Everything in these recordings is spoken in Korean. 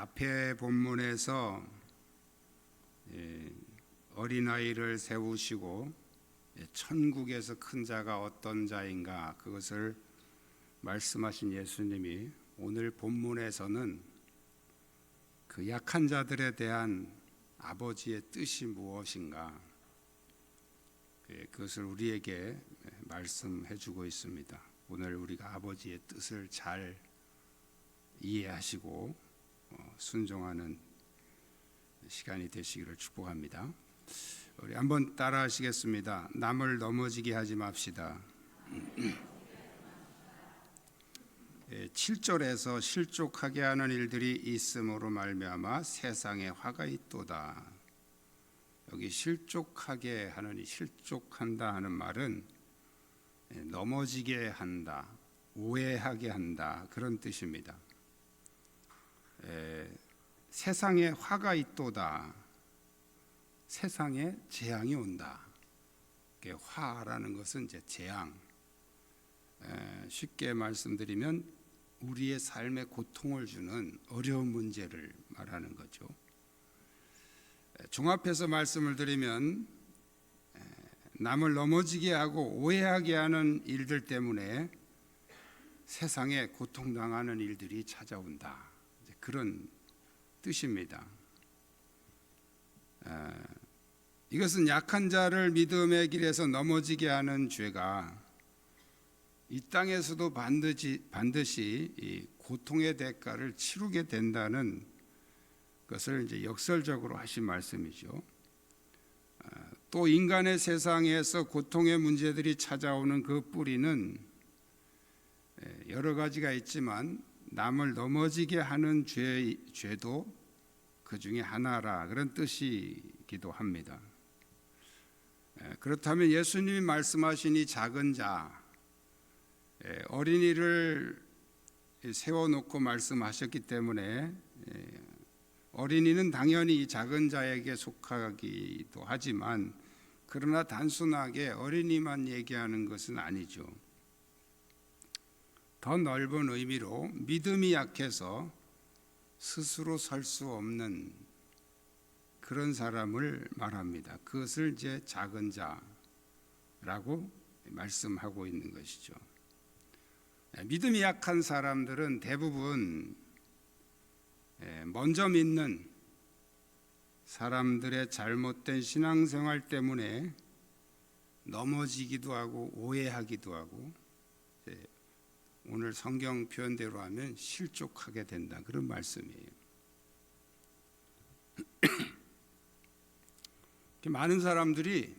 앞에 본문에서 예, 어린아이를 세우시고 예, 천국에서 큰 자가 어떤 자인가 그것을 말씀하신 예수님이 오늘 본문에서는 그 약한 자들에 대한 아버지의 뜻이 무엇인가 예, 그것을 우리에게 말씀해 주고 있습니다. 오늘 우리가 아버지의 뜻을 잘 이해하시고 어, 순종하는 시간이 되시기를 축복합니다. 우리 한번 따라하시겠습니다. 남을 넘어지게 하지 맙시다. 7절에서 실족하게 하는 일들이 있음으로 말미암아 세상에 화가 있도다. 여기 실족하게 하는 이 실족한다 하는 말은 예, 넘어지게 한다, 오해하게 한다 그런 뜻입니다. 에, 세상에 화가 있도다. 세상에 재앙이 온다. 화라는 것은 이제 재앙. 에, 쉽게 말씀드리면 우리의 삶에 고통을 주는 어려운 문제를 말하는 거죠. 에, 종합해서 말씀을 드리면 에, 남을 넘어지게 하고 오해하게 하는 일들 때문에 세상에 고통당하는 일들이 찾아온다. 그런 뜻입니다. 에, 이것은 약한 자를 믿음의 길에서 넘어지게 하는 죄가 이 땅에서도 반드시 반드시 이 고통의 대가를 치르게 된다는 것을 이제 역설적으로 하신 말씀이죠. 아, 또 인간의 세상에서 고통의 문제들이 찾아오는 그 뿌리는 에, 여러 가지가 있지만 남을 넘어지게 하는 죄, 죄도 그 중에 하나라 그런 뜻이기도 합니다. 에, 그렇다면 예수님이 말씀하신 이 작은 자 에, 어린이를 세워놓고 말씀하셨기 때문에 에, 어린이는 당연히 이 작은 자에게 속하기도 하지만 그러나 단순하게 어린이만 얘기하는 것은 아니죠. 더 넓은 의미로 믿음이 약해서 스스로 설 수 없는 그런 사람을 말합니다. 그것을 이제 작은 자라고 말씀하고 있는 것이죠. 믿음이 약한 사람들은 대부분 먼저 믿는 사람들의 잘못된 신앙생활 때문에 넘어지기도 하고 오해하기도 하고 오늘 성경 표현대로 하면 실족하게 된다 그런 말씀이에요. 많은 사람들이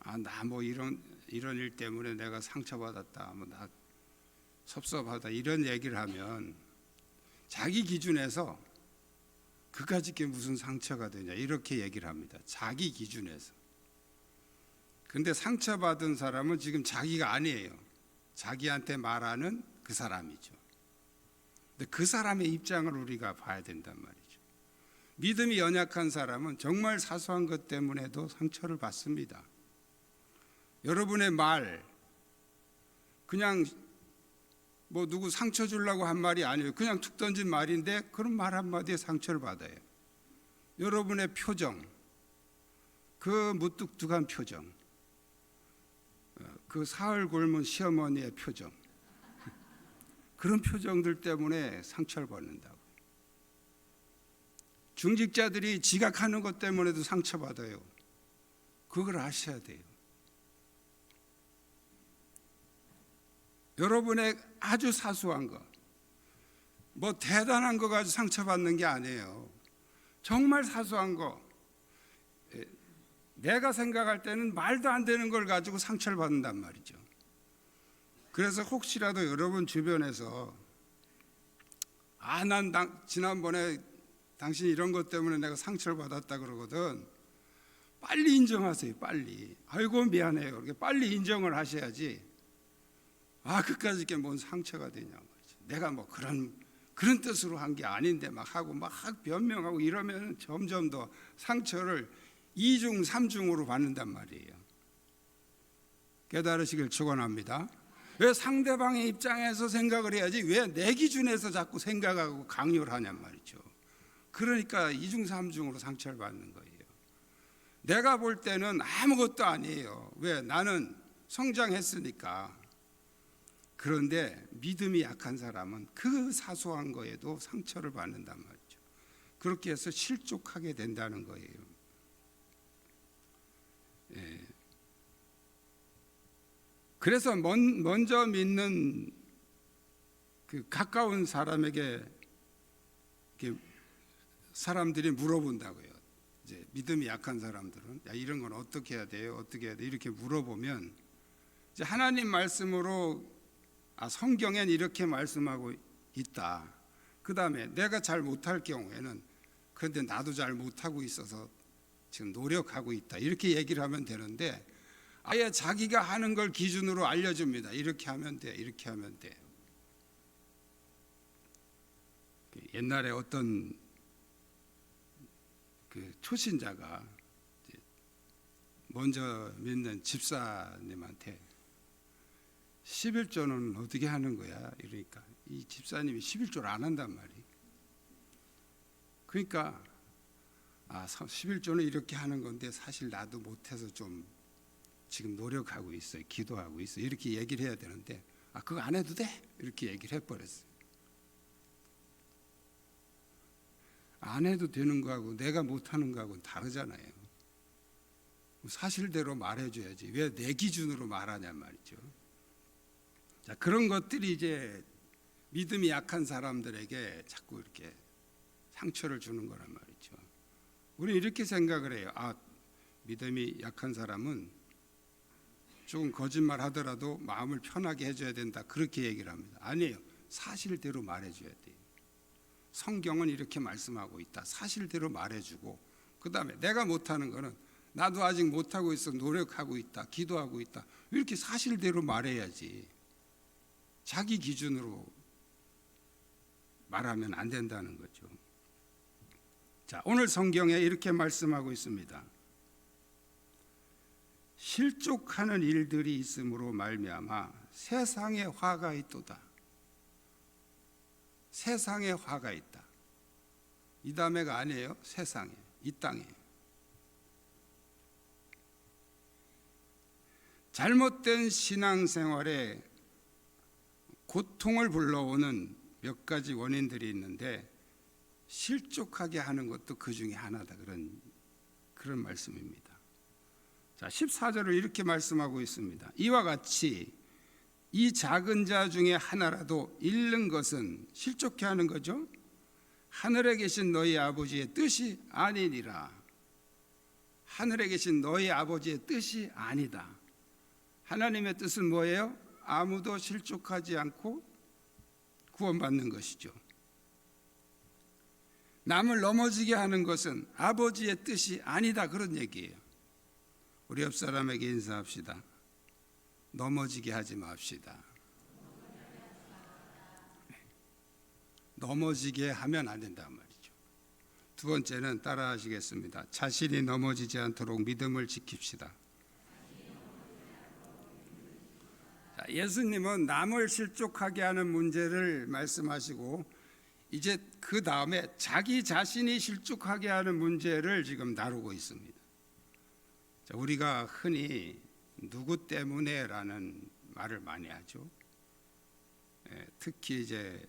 아 나 뭐 이런 이런 일 때문에 내가 상처받았다, 뭐 나 섭섭하다 이런 얘기를 하면 자기 기준에서 그까짓 게 무슨 상처가 되냐 이렇게 얘기를 합니다. 자기 기준에서. 근데 상처받은 사람은 지금 자기가 아니에요. 자기한테 말하는 그 사람이죠. 근데 그 사람의 입장을 우리가 봐야 된단 말이죠. 믿음이 연약한 사람은 정말 사소한 것 때문에도 상처를 받습니다. 여러분의 말, 그냥 뭐 누구 상처 주려고 한 말이 아니에요. 그냥 툭 던진 말인데 그런 말 한마디에 상처를 받아요. 여러분의 표정, 그 무뚝뚝한 표정, 그 사흘 굶은 시어머니의 표정, 그런 표정들 때문에 상처를 받는다고. 중직자들이 지각하는 것 때문에도 상처받아요. 그걸 아셔야 돼요. 여러분의 아주 사소한 것, 뭐 대단한 거 가지고 상처받는 게 아니에요. 정말 사소한 거, 내가 생각할 때는 말도 안 되는 걸 가지고 상처를 받는단 말이죠. 그래서 혹시라도 여러분 주변에서 아, 난 당, 지난번에 당신 이런 것 때문에 내가 상처를 받았다 그러거든. 빨리 인정하세요, 빨리. 아이고, 미안해요. 이렇게 빨리 인정을 하셔야지. 아, 그까짓 게 뭔 상처가 되냐. 내가 뭐 그런 그런 뜻으로 한 게 아닌데 막 하고 막 변명하고 이러면 점점 더 상처를 이중 삼중으로 받는단 말이에요. 깨달으시길 축원합니다. 왜 상대방의 입장에서 생각을 해야지 왜 내 기준에서 자꾸 생각하고 강요를 하냔 말이죠. 그러니까 이중삼중으로 상처를 받는 거예요. 내가 볼 때는 아무것도 아니에요. 왜 나는 성장했으니까. 그런데 믿음이 약한 사람은 그 사소한 거에도 상처를 받는단 말이죠. 그렇게 해서 실족하게 된다는 거예요. 예. 그래서 먼, 먼저 믿는 그 가까운 사람에게 사람들이 물어본다고요. 이제 믿음이 약한 사람들은 야 이런 건 어떻게 해야 돼요? 어떻게 해야 돼? 이렇게 물어보면 이제 하나님 말씀으로 아 성경엔 이렇게 말씀하고 있다. 그 다음에 내가 잘 못할 경우에는 그런데 나도 잘 못하고 있어서 지금 노력하고 있다. 이렇게 얘기를 하면 되는데 아예 자기가 하는 걸 기준으로 알려줍니다. 이렇게 하면 돼. 이렇게 하면 돼. 옛날에 어떤 그 초신자가 먼저 믿는 집사님한테 11조는 어떻게 하는 거야? 이러니까 이 집사님이 11조를 안 한단 말이에요. 그러니까 아, 11조는 이렇게 하는 건데 사실 나도 못해서 좀 지금 노력하고 있어요. 기도하고 있어요. 이렇게 얘기를 해야 되는데 아, 그거 안 해도 돼? 이렇게 얘기를 해버렸어요. 안 해도 되는 거하고 내가 못하는 거하고는 다르잖아요. 사실대로 말해줘야지. 왜 내 기준으로 말하냔 말이죠. 자, 그런 것들이 이제 믿음이 약한 사람들에게 자꾸 이렇게 상처를 주는 거란 말이죠. 우리 이렇게 생각을 해요. 아, 믿음이 약한 사람은 조금 거짓말 하더라도 마음을 편하게 해줘야 된다. 그렇게 얘기를 합니다. 아니에요. 사실대로 말해줘야 돼요. 성경은 이렇게 말씀하고 있다. 사실대로 말해주고, 그 다음에 내가 못하는 거는 나도 아직 못하고 있어. 노력하고 있다. 기도하고 있다. 이렇게 사실대로 말해야지. 자기 기준으로 말하면 안 된다는 거죠. 자, 오늘 성경에 이렇게 말씀하고 있습니다. 실족하는 일들이 있으므로 말미암아 세상에 화가 있도다. 세상에 화가 있다. 이 다음에가 아니에요. 세상에, 이 땅에. 잘못된 신앙생활에 고통을 불러오는 몇 가지 원인들이 있는데 실족하게 하는 것도 그 중에 하나다 그런 그런 말씀입니다. 자, 14절을 이렇게 말씀하고 있습니다. 이와 같이 이 작은 자 중에 하나라도 잃는 것은 실족해 하는 거죠. 하늘에 계신 너희 아버지의 뜻이 아니니라. 하늘에 계신 너희 아버지의 뜻이 아니다. 하나님의 뜻은 뭐예요? 아무도 실족하지 않고 구원받는 것이죠. 남을 넘어지게 하는 것은 아버지의 뜻이 아니다 그런 얘기예요. 우리 옆 사람에게 인사합시다. 넘어지게 하지 맙시다. 네. 넘어지게 하면 안 된단 말이죠. 두 번째는 따라하시겠습니다. 자신이 넘어지지 않도록 믿음을 지킵시다. 자, 예수님은 남을 실족하게 하는 문제를 말씀하시고 이제 그 다음에 자기 자신이 실족하게 하는 문제를 지금 다루고 있습니다. 자, 우리가 흔히 누구 때문에라는 말을 많이 하죠. 예, 특히 이제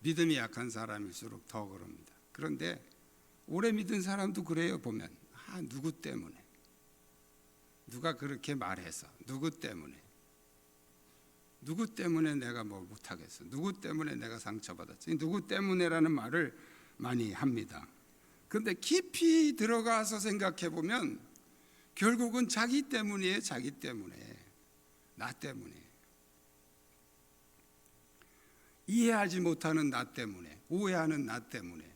믿음이 약한 사람일수록 더 그럽니다. 그런데 오래 믿은 사람도 그래요 보면 아 누구 때문에 누가 그렇게 말해서 누구 때문에 누구 때문에 내가 뭘 못하겠어? 누구 때문에 내가 상처받았지? 누구 때문에라는 말을 많이 합니다. 그런데 깊이 들어가서 생각해 보면 결국은 자기 때문이에요. 자기 때문에. 나 때문에. 이해하지 못하는 나 때문에. 오해하는 나 때문에.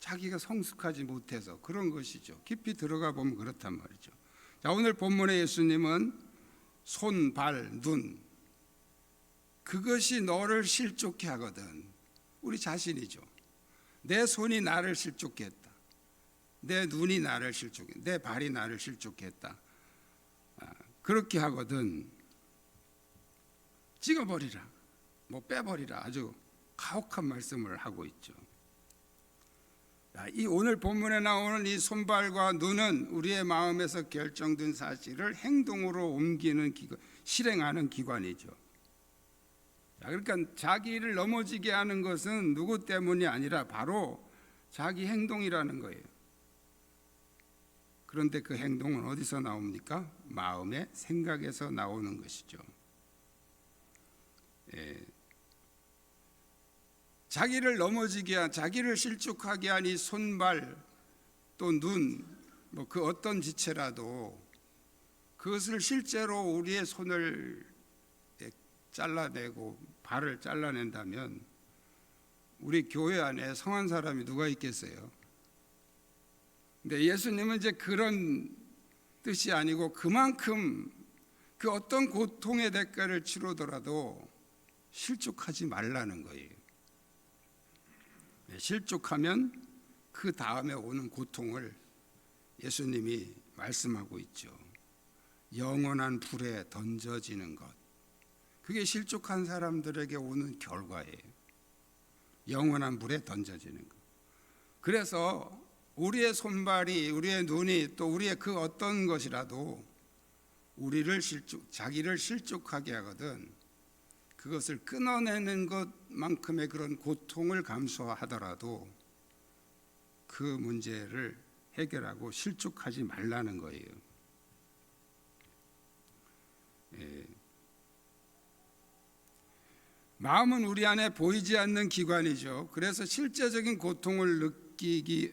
자기가 성숙하지 못해서 그런 것이죠. 깊이 들어가 보면 그렇단 말이죠. 자, 오늘 본문의 예수님은 손, 발, 눈, 그것이 너를 실족해 하거든. 우리 자신이죠. 내 손이 나를 실족해 했다. 내 눈이 나를 실족해. 내 발이 나를 실족해 했다. 아, 그렇게 하거든. 찍어버리라, 뭐 빼버리라 아주 가혹한 말씀을 하고 있죠. 자, 이 오늘 본문에 나오는 이 손발과 눈은 우리의 마음에서 결정된 사실을 행동으로 옮기는 기관, 실행하는 기관이죠. 자, 그러니까 자기를 넘어지게 하는 것은 누구 때문이 아니라 바로 자기 행동이라는 거예요. 그런데 그 행동은 어디서 나옵니까? 마음의 생각에서 나오는 것이죠. 예. 자기를 넘어지게 한, 자기를 실족하게 한이 손발 또 눈, 뭐 그 어떤 지체라도 그것을 실제로 우리의 손을 예, 잘라내고 발을 잘라낸다면 우리 교회 안에 성한 사람이 누가 있겠어요? 근데 예수님은 이제 그런 뜻이 아니고 그만큼 그 어떤 고통의 대가를 치르더라도 실족하지 말라는 거예요. 네, 실족하면 그 다음에 오는 고통을 예수님이 말씀하고 있죠. 영원한 불에 던져지는 것. 그게 실족한 사람들에게 오는 결과예요. 영원한 불에 던져지는 것. 그래서 우리의 손발이, 우리의 눈이 또 우리의 그 어떤 것이라도 우리를 실족, 자기를 실족하게 하거든 그것을 끊어내는 것만큼의 그런 고통을 감수하더라도 그 문제를 해결하고 실족하지 말라는 거예요. 예. 마음은 우리 안에 보이지 않는 기관이죠. 그래서 실제적인 고통을 느끼기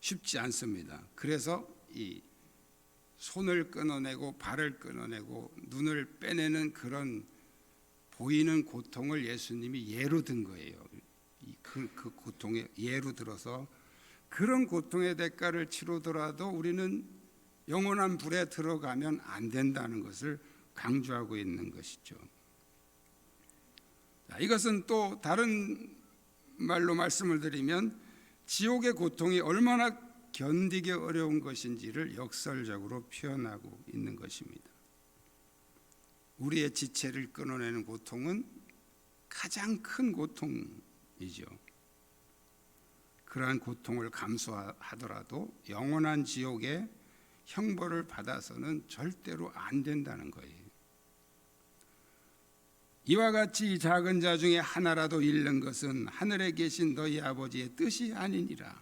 쉽지 않습니다. 그래서 이 손을 끊어내고 발을 끊어내고 눈을 빼내는 그런 보이는 고통을 예수님이 예로 든 거예요. 그, 그 고통에 예로 들어서 그런 고통의 대가를 치르더라도 우리는 영원한 불에 들어가면 안 된다는 것을 강조하고 있는 것이죠. 자, 이것은 또 다른 말로 말씀을 드리면 지옥의 고통이 얼마나 견디기 어려운 것인지를 역설적으로 표현하고 있는 것입니다. 우리의 지체를 끊어내는 고통은 가장 큰 고통이죠. 그러한 고통을 감수하더라도 영원한 지옥의 형벌을 받아서는 절대로 안 된다는 거예요. 이와 같이 작은 자 중에 하나라도 잃는 것은 하늘에 계신 너희 아버지의 뜻이 아니니라.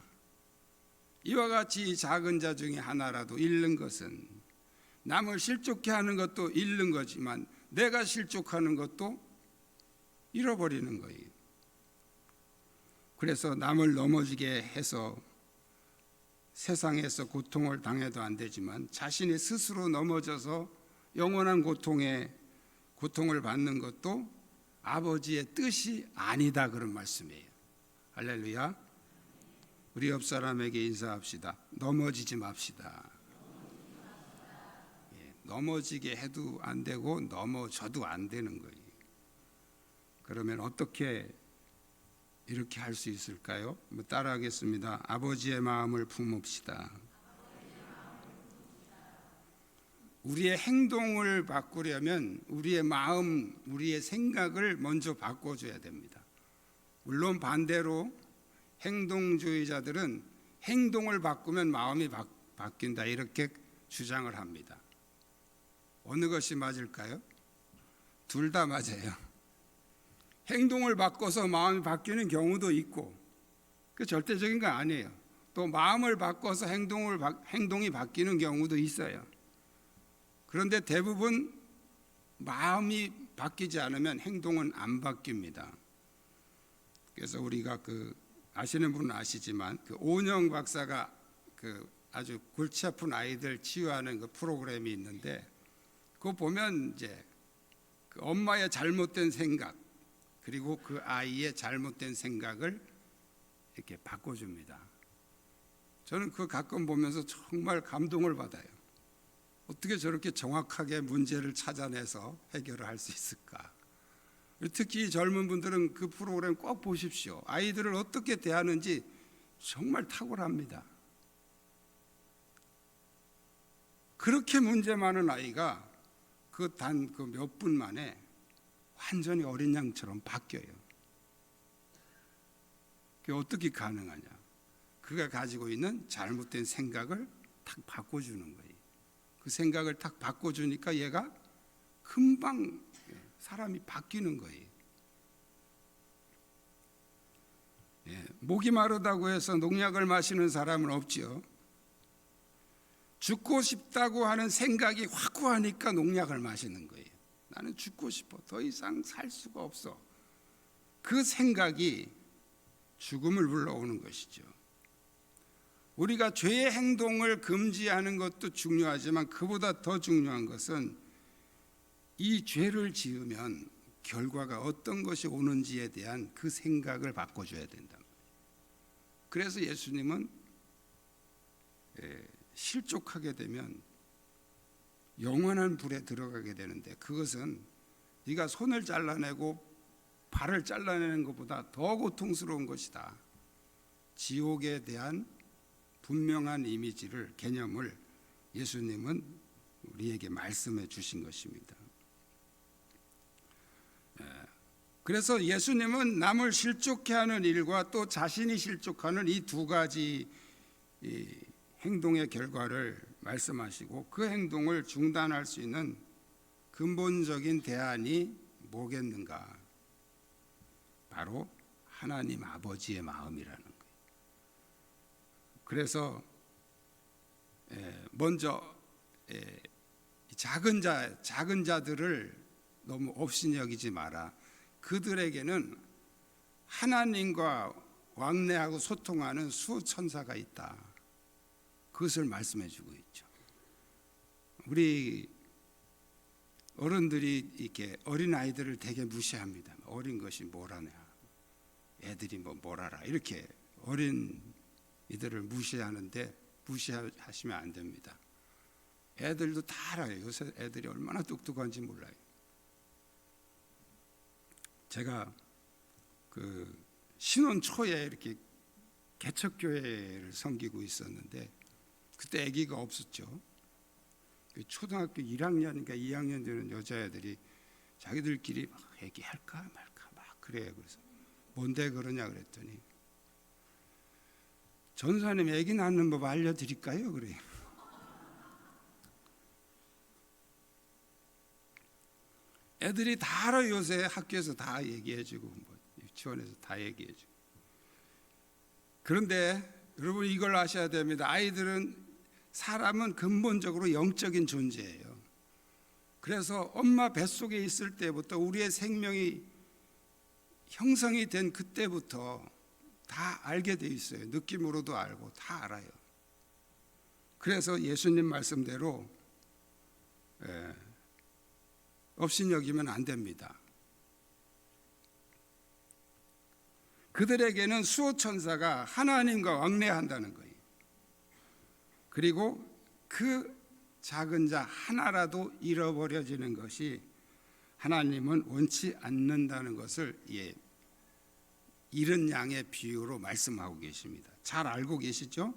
이와 같이 작은 자 중에 하나라도 잃는 것은 남을 실족해 하는 것도 잃는 거지만 내가 실족하는 것도 잃어버리는 거예요. 그래서 남을 넘어지게 해서 세상에서 고통을 당해도 안 되지만 자신이 스스로 넘어져서 영원한 고통에 고통을 받는 것도 아버지의 뜻이 아니다 그런 말씀이에요. 할렐루야. 우리 옆 사람에게 인사합시다. 넘어지지 맙시다. 예, 넘어지게 해도 안 되고 넘어져도 안 되는 거예요. 그러면 어떻게 이렇게 할 수 있을까요? 뭐 따라하겠습니다. 아버지의 마음을 품읍시다. 우리의 행동을 바꾸려면 우리의 마음, 우리의 생각을 먼저 바꿔줘야 됩니다. 물론 반대로 행동주의자들은 행동을 바꾸면 마음이 바, 바뀐다 이렇게 주장을 합니다. 어느 것이 맞을까요? 둘 다 맞아요. 행동을 바꿔서 마음이 바뀌는 경우도 있고 그 절대적인 거 아니에요. 또 마음을 바꿔서 행동을 행동이 바뀌는 경우도 있어요. 그런데 대부분 마음이 바뀌지 않으면 행동은 안 바뀝니다. 그래서 우리가 그 아시는 분은 아시지만 그 오은영 박사가 그 아주 골치 아픈 아이들 치유하는 그 프로그램이 있는데 그거 보면 이제 그 엄마의 잘못된 생각 그리고 그 아이의 잘못된 생각을 이렇게 바꿔줍니다. 저는 그 가끔 보면서 정말 감동을 받아요. 어떻게 저렇게 정확하게 문제를 찾아내서 해결을 할 수 있을까? 특히 젊은 분들은 그 프로그램 꼭 보십시오. 아이들을 어떻게 대하는지 정말 탁월합니다. 그렇게 문제 많은 아이가 그 단 그 몇 분 만에 완전히 어린 양처럼 바뀌어요. 그게 어떻게 가능하냐? 그가 가지고 있는 잘못된 생각을 탁 바꿔주는 거예요. 그 생각을 탁 바꿔주니까 얘가 금방 사람이 바뀌는 거예요. 예, 목이 마르다고 해서 농약을 마시는 사람은 없지요. 죽고 싶다고 하는 생각이 확고하니까 농약을 마시는 거예요. 나는 죽고 싶어. 더 이상 살 수가 없어. 그 생각이 죽음을 불러오는 것이죠. 우리가 죄의 행동을 금지하는 것도 중요하지만 그보다 더 중요한 것은 이 죄를 지으면 결과가 어떤 것이 오는지에 대한 그 생각을 바꿔줘야 된다. 그래서 예수님은 예, 실족하게 되면 영원한 불에 들어가게 되는데 그것은 네가 손을 잘라내고 발을 잘라내는 것보다 더 고통스러운 것이다. 지옥에 대한 분명한 이미지를 개념을 예수님은 우리에게 말씀해 주신 것입니다. 예, 그래서 예수님은 남을 실족해 하는 일과 또 자신이 실족하는 이 두 가지 이 행동의 결과를 말씀하시고 그 행동을 중단할 수 있는 근본적인 대안이 뭐겠는가? 바로 하나님 아버지의 마음이라는. 그래서 에, 먼저 에, 작은 자 작은 자들을 너무 없이 여기지 마라. 그들에게는 하나님과 왕래하고 소통하는 수천사가 있다. 그것을 말씀해 주고 있죠. 우리 어른들이 이렇게 어린 아이들을 되게 무시합니다. 어린 것이 뭐라냐. 애들이 뭐 뭐라라. 이렇게 어린 이들을 무시하는데 무시하시면 안 됩니다. 애들도 다 알아요. 요새 애들이 얼마나 똑똑한지 몰라요. 제가 그 신혼 초에 이렇게 개척교회를 섬기고 있었는데 그때 아기가 없었죠. 그 초등학교 1학년인가 2학년 되는 여자애들이 자기들끼리 막 얘기할까 말까 막 그래요. 그래서 뭔데 그러냐 그랬더니 전사님 아기 낳는 법 알려드릴까요? 그래요. 애들이 다 알아 요새 학교에서 다 얘기해주고 뭐 유치원에서 다 얘기해주고 그런데 여러분 이걸 아셔야 됩니다. 아이들은 사람은 근본적으로 영적인 존재예요. 그래서 엄마 뱃속에 있을 때부터 우리의 생명이 형성이 된 그때부터 다 알게 돼 있어요. 느낌으로도 알고 다 알아요. 그래서 예수님 말씀대로 예, 업신여기면 안 됩니다. 그들에게는 수호 천사가 하나님과 왕래한다는 거예요. 그리고 그 작은 자 하나라도 잃어버려지는 것이 하나님은 원치 않는다는 것을 예, 잃은 양의 비유로 말씀하고 계십니다. 잘 알고 계시죠?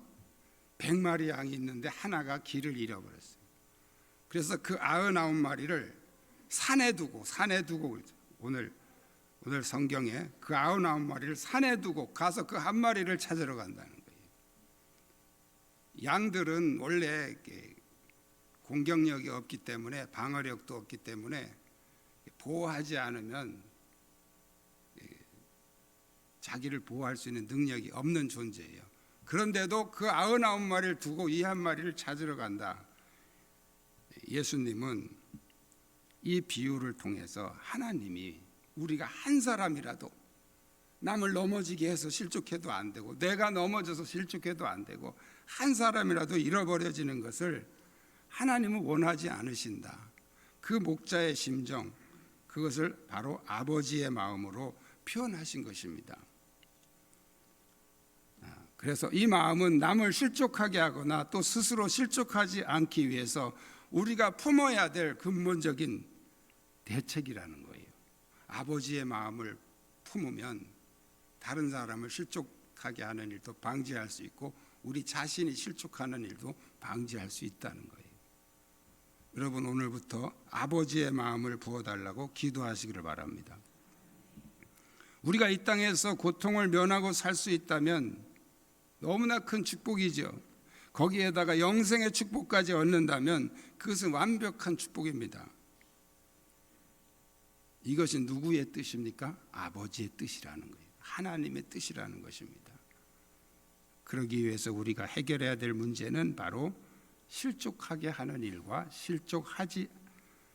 백마리 양이 있는데 하나가 길을 잃어버렸어요. 그래서 그 아흔아홉 마리를 산에 두고 산에 두고 오늘 오늘 성경에 그 아흔아홉 마리를 산에 두고 가서 그 한 마리를 찾으러 간다는 거예요. 양들은 원래 공격력이 없기 때문에 방어력도 없기 때문에 보호하지 않으면 자기를 보호할 수 있는 능력이 없는 존재예요. 그런데도 그 아흔아홉 마리를 두고 이 한 마리를 찾으러 간다. 예수님은 이 비유를 통해서 하나님이 우리가 한 사람이라도 남을 넘어지게 해서 실족해도 안 되고 내가 넘어져서 실족해도 안 되고 한 사람이라도 잃어버려지는 것을 하나님은 원하지 않으신다. 그 목자의 심정 그것을 바로 아버지의 마음으로 표현하신 것입니다. 그래서 이 마음은 남을 실족하게 하거나 또 스스로 실족하지 않기 위해서 우리가 품어야 될 근본적인 대책이라는 거예요. 아버지의 마음을 품으면 다른 사람을 실족하게 하는 일도 방지할 수 있고 우리 자신이 실족하는 일도 방지할 수 있다는 거예요. 여러분 오늘부터 아버지의 마음을 부어달라고 기도하시기를 바랍니다. 우리가 이 땅에서 고통을 면하고 살 수 있다면 너무나 큰 축복이죠. 거기에다가 영생의 축복까지 얻는다면 그것은 완벽한 축복입니다. 이것이 누구의 뜻입니까? 아버지의 뜻이라는 거예요. 하나님의 뜻이라는 것입니다. 그러기 위해서 우리가 해결해야 될 문제는 바로 실족하게 하는 일과 실족하지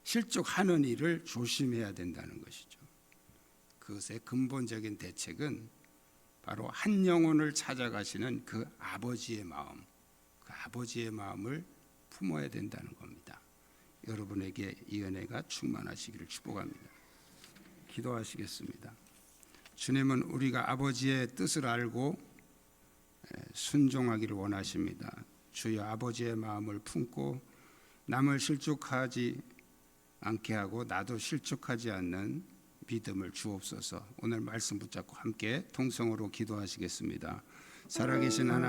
실족하는 일을 조심해야 된다는 것이죠. 그것의 근본적인 대책은 바로 한 영혼을 찾아가시는 그 아버지의 마음, 그 아버지의 마음을 품어야 된다는 겁니다. 여러분에게 이 은혜가 충만하시기를 축복합니다. 기도하시겠습니다. 주님은 우리가 아버지의 뜻을 알고 순종하기를 원하십니다. 주여 아버지의 마음을 품고 남을 실족하지 않게 하고 나도 실족하지 않는 믿음을 주옵소서. 오늘 말씀 붙잡고 함께 통성으로 기도하시겠습니다. 살아계신 하나님